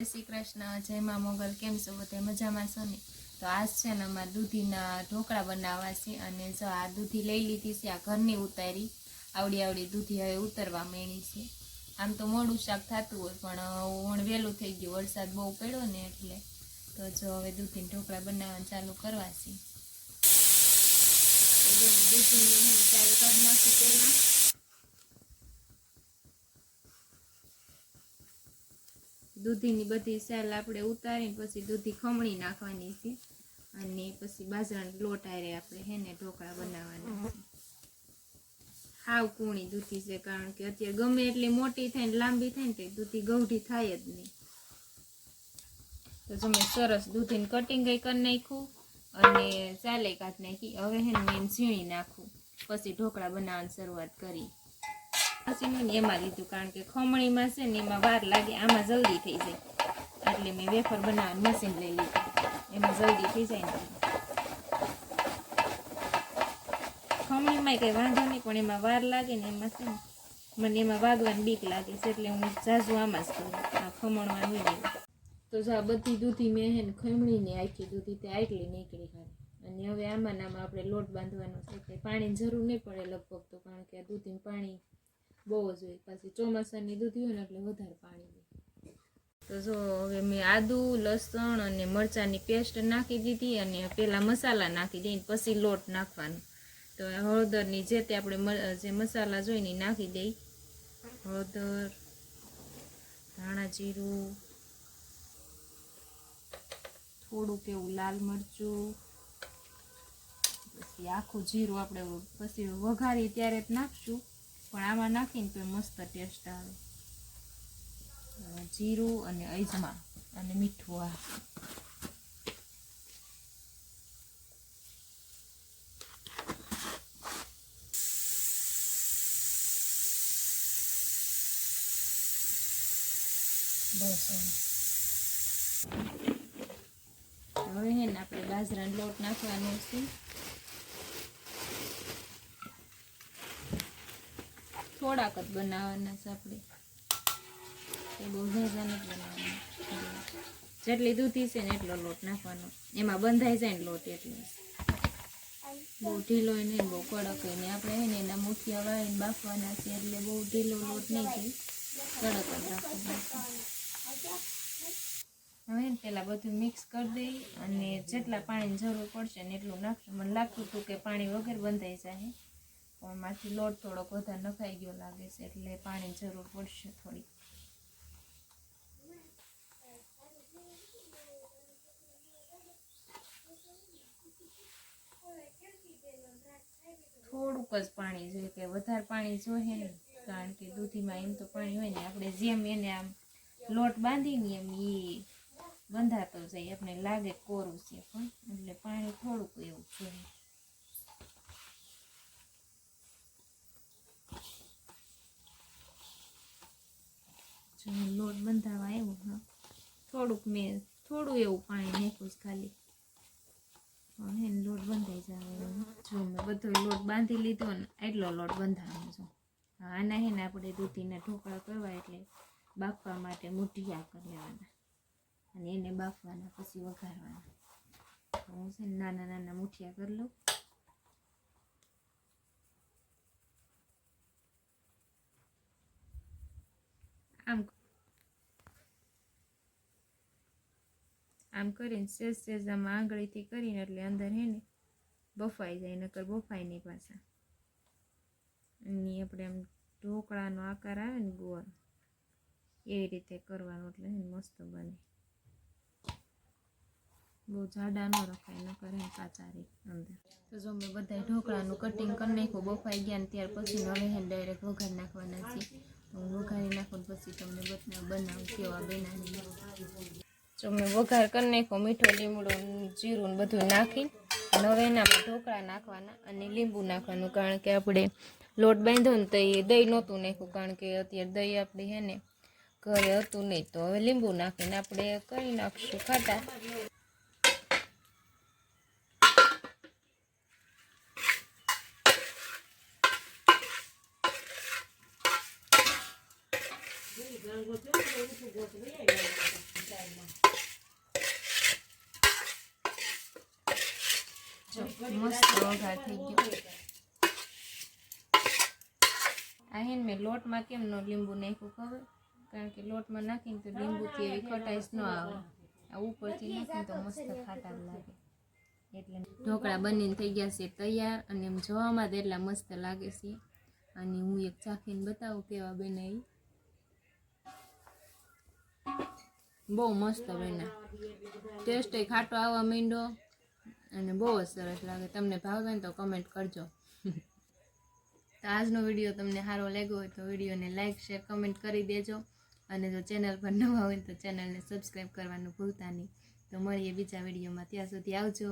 શ્રી કૃષ્ણ, જય મા મોગલ, કેમ છો બધે? મજામાં છો ને? તો આજ છે ને અમારે દૂધીના ઢોકળા બનાવવા છે અને જો આ દૂધી લઈ લીધી છે, આ ઘરની ઉતારી. આવડી આવડી દૂધી હવે ઉતરવા માંડી છે. આમ તો મોડું શાક થતું હોય, પણ ઓણ વહેલું થઈ ગયું. વરસાદ બહુ પડ્યો ને એટલે તો જો હવે દૂધીના ઢોકળા બનાવવાનું ચાલુ કરવા છે. હું ચાલુ કરી નાખું પહેલાં દૂધીની બધી સેલ આપણે ઉતારીને પછી દૂધી ખમણી નાખવાની છે. અને પછી બાજરાનો લોટ આરે આપણે હે ને ઢોકળા બનાવવાના છે. હાવ કૂણી દૂધી છે, કારણ કે અત્યારે ગમે એટલી મોટી થાય ને લાંબી થાય ને દૂધી ગૌઢી થાય જ નહીં. તો તમે સરસ દૂધીને કટિંગ કરી નાખ્યું અને ચાલે કાઢી નાખી. હવે હે ને મેં ઝીણી નાખું. પછી ઢોકળા બનાવવાની શરૂઆત કરી. પછી મેં એમાં લીધું, કારણ કે ખમણીમાં છે ને એમાં વાર લાગે, આમાં જલ્દી થઈ જાય. એટલે મેં વેફર બનાવવાનું મશીન લઈ લીધું. એમાં જલ્દી થઈ જાય ને. ખમણીમાં કંઈ વાંધો નહીં, પણ એમાં વાર લાગે ને એમાં છે ને, મને એમાં વાગવાની બીક લાગે છે, એટલે હું ઝાઝુ આમાં જ કરું, આ ખમણવાનું હોય ને તો જો આ બધી દૂધી મેં હે ને ખમણીને આખી દૂધી તે આટલી નીકળી ખાલી અને હવે આમાં ને આમાં આપણે લોટ બાંધવાનો છે, એટલે પાણીની જરૂર નહીં પડે લગભગ તો, કારણ કે આ દૂધીનું પાણી બહુ જ હોય. પછી ચોમાસાની દૂધી હોય ને એટલે વધારે પાણી તો જો હવે મેં આદુ, લસણ અને મરચાંની પેસ્ટ નાખી દીધી અને પેલા મસાલા નાખી દઈને પછી લોટ નાખવાનો. તો હળદરની જે તે આપણે જે મસાલા જોઈને નાખી દઈ. હળદર, ધાણા જીરું, થોડુંક એવું લાલ મરચું, પછી આખું જીરું આપણે પછી વઘારી ત્યારે જ નાખશું. પણ આમાં નાખીને તો મસ્ત ટેસ્ટ આવે. જીરું અને અજમા અને મીઠું આ. બસ હવે હે ને આપણે બાજરાનો લોટ નાખવાનો છે. થોડાક જ બનાવવાના છે આપણે. એ બહુ ઝાઝા નથી બનાવવાના. જેટલી દૂધી છે ને એટલો લોટ નાખવાનો. એમાં બંધાઈ જાય ને લોટ એટલે. બહુ ઢીલો ને બહુ કડક હોય નહીં. આપણે હે ને એના મુઠિયા વાળીને બાફવાના છે એટલે બહુ ઢીલો લોટ નહીં થાય. કડક જ રાખવાનો હવે પહેલાં બધું મિક્સ કરી દઈ અને જેટલા પાણીની જરૂર પડશે ને એટલું નાખશું મને લાગતું હતું કે પાણી વગર બંધાઈ જાય. પણ લોટ થોડોક વધારે નખાઈ ગયો લાગે છે, એટલે પાણી જરૂર પડશે થોડી. થોડુંક જ પાણી જોઈએ કે વધારે પાણી જોઈએ ને કારણ કે દૂધીમાં એમ તો પાણી હોય ને, આપણે જેમ એને આમ લોટ બાંધીને એમ એ બંધાતો જાય આપણે લાગે કોરું છે પણ, એટલે પાણી થોડુંક એવું જોઈએ. જો લોટ બંધાવા આવ્યો, હા. થોડુંક મેં, થોડું એવું પાણી નાખ્યું છે ખાલી. હે લોટ બંધાઈ જાય જો મેં બધો લોટ બાંધી લીધો ને એટલો લોટ બંધાવાનો છે. હા, આના હે ને આપણે દૂધીના ઢોકળા કરવા એટલે બાફવા માટે મુઠિયા કરી લેવાના. અને એને બાફવાના પછી વઘારવાના. હું છે નાના નાના મુઠિયા કરી લઉં. આમ આમ કરીને સેજ સેજ આમાં આંગળીથી કરીને એટલે અંદર હે ને બફાઈ જાય, નકર બફાય નહીં પાછા. અને આપણે આમ ઢોકળાનો આકાર આવે ને ગોળ, એવી રીતે કરવાનું એટલે મસ્ત બને. બહુ જાડા ન રખાય ન કરે પાછા રે અંદર. તો જો મેં બધા ઢોકળાનું કટિંગ કરી નાખ્યું, બફાઈ ગયા ને ત્યાર પછી હવે હે ડાયરેક્ટ વઘાર નાખવાના છે વઘારી નાખું પછી તમને બતા બનાવું કેવા બનાવી. જો મેં વઘાર કરી નાખ્યો, મીઠો લીમડો જીરું બધું અને હવે એનામાં ઢોકળા નાખવાના અને લીંબુ નાખવાનું, કારણ કે આપણે લોટ બાંધો ને તો એ દહીં નહોતું નાખ્યું, કારણ કે અત્યારે દહીં આપણે હે ને ઘરે હતું નહીં, તો હવે લીંબુ નાખીને આપણે કરી નાખશું ખાટા મસ્ત વઘાર થઈ ગયો આહીન મેં લોટમાં કેમ લીંબુ નાખ્યું ખબર કારણ કે લોટમાં નાખીને તો લીંબુથી એવી ખટાશ ન આવે આ ઉપરથી નાખીને તો મસ્ત ખાટા લાગે ઢોકળા બનીને થઈ ગયા છે, તૈયાર અને એમ જોવામાં તો એટલા મસ્ત લાગે છે. અને હું એક ચાખીને બતાવું કેવા બનાવી બહુ મસ્ત બન્યા ટેસ્ટ ખાટો આવવા માંડ્યો અને બહુ જ સરસ લાગે. તમને ભાવે ને તો કમેન્ટ કરજો. તો આજનો વીડિયો તમને સારો લાગ્યો હોય તો વિડીયોને લાઇક શેર કમેન્ટ કરી દેજો. અને જો ચેનલ પર નવા હોય તો ચેનલને સબસ્ક્રાઈબ કરવાનું ભૂલતા નહીં. તો મળીએ બીજા વિડીયોમાં. ત્યાં સુધી આવજો.